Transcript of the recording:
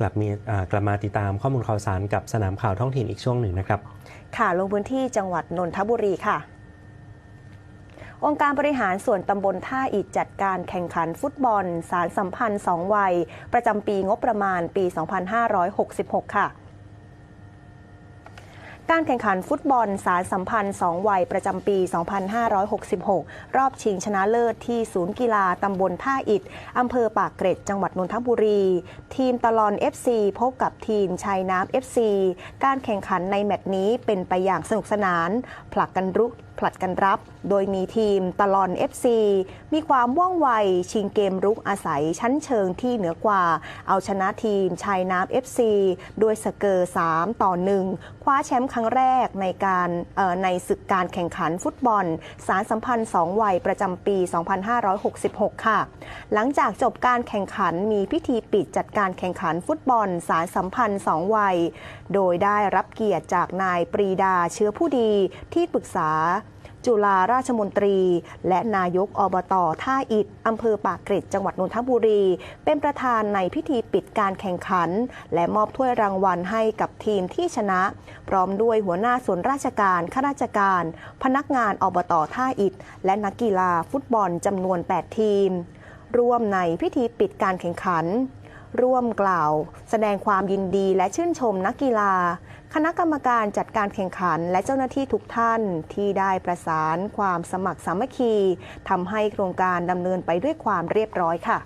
กลับมีกลับมาติดตามข้อมูลข่าวสารกับสนามข่าวท้องถิ่นอีกช่วงหนึ่งนะครับ ค่ะลงพื้นที่จังหวัดนนทบุรีค่ะ องค์การบริหารส่วนตำบลท่าอิฐจัดการแข่งขันฟุตบอล สารสัมพันธ์สองวัย ประจำปีงบประมาณปี 2566 ค่ะ การแข่งขันฟุตบอลสารสัมพันธ์ 2 วัยประจำปี 2566 รอบชิงชนะเลิศที่ศูนย์กีฬาตำบลท่าอิฐอำเภอปากเกร็ดจังหวัดนนทบุรี ทีมตลอน FC พบกับทีมชัยน้ำ FC การแข่งขันในแมตช์นี้เป็นไปอย่างสนุกสนาน ผลักกันรุกผลัดกันรับ โดยมีทีมตลอน FC มีความว่องไว ชิงเกมรุกอาศัยชั้นเชิงที่เหนือกว่า เอาชนะทีมชายน้ำ FC ด้วยสเกอร์ 3 ต่อ 1 คว้าแชมป์รั้งแรกในการในศึกการแข่งขันฟุตบอล สารสัมพันธ์ 2 วัยประจำปี 2566 ค่ะ หลังจากจบการแข่งขันมีพิธีปิดจัดการแข่งขันฟุตบอล สารสัมพันธ์ 2 วัย โดยได้รับเกียรติจากนายปรีดาเชื้อผู้ดีที่ปรึกษา จุฬาราชมนตรี และนายกอบตท่าอิฐอำเภอปากเกร็ดจังหวัดนนทบุรี เป็นประธานในพิธีปิดการแข่งขัน และมอบถ้วยรางวัลให้กับทีมที่ชนะ พร้อมด้วยหัวหน้าส่วนราชการข้าราชการ พนักงานอบตท่าอิฐและนักกีฬาฟุตบอลจำนวน 8 ทีม ร่วมในพิธีปิดการแข่งขัน ร่วมกล่าว แสดงความยินดีและชื่นชมนักกีฬา คณะกรรมการจัดการแข่งขันและเจ้าหน้าที่ทุกท่านที่ได้ประสานความสมัครสามัคคีทำให้โครงการดำเนินไปด้วยความเรียบร้อยค่ะ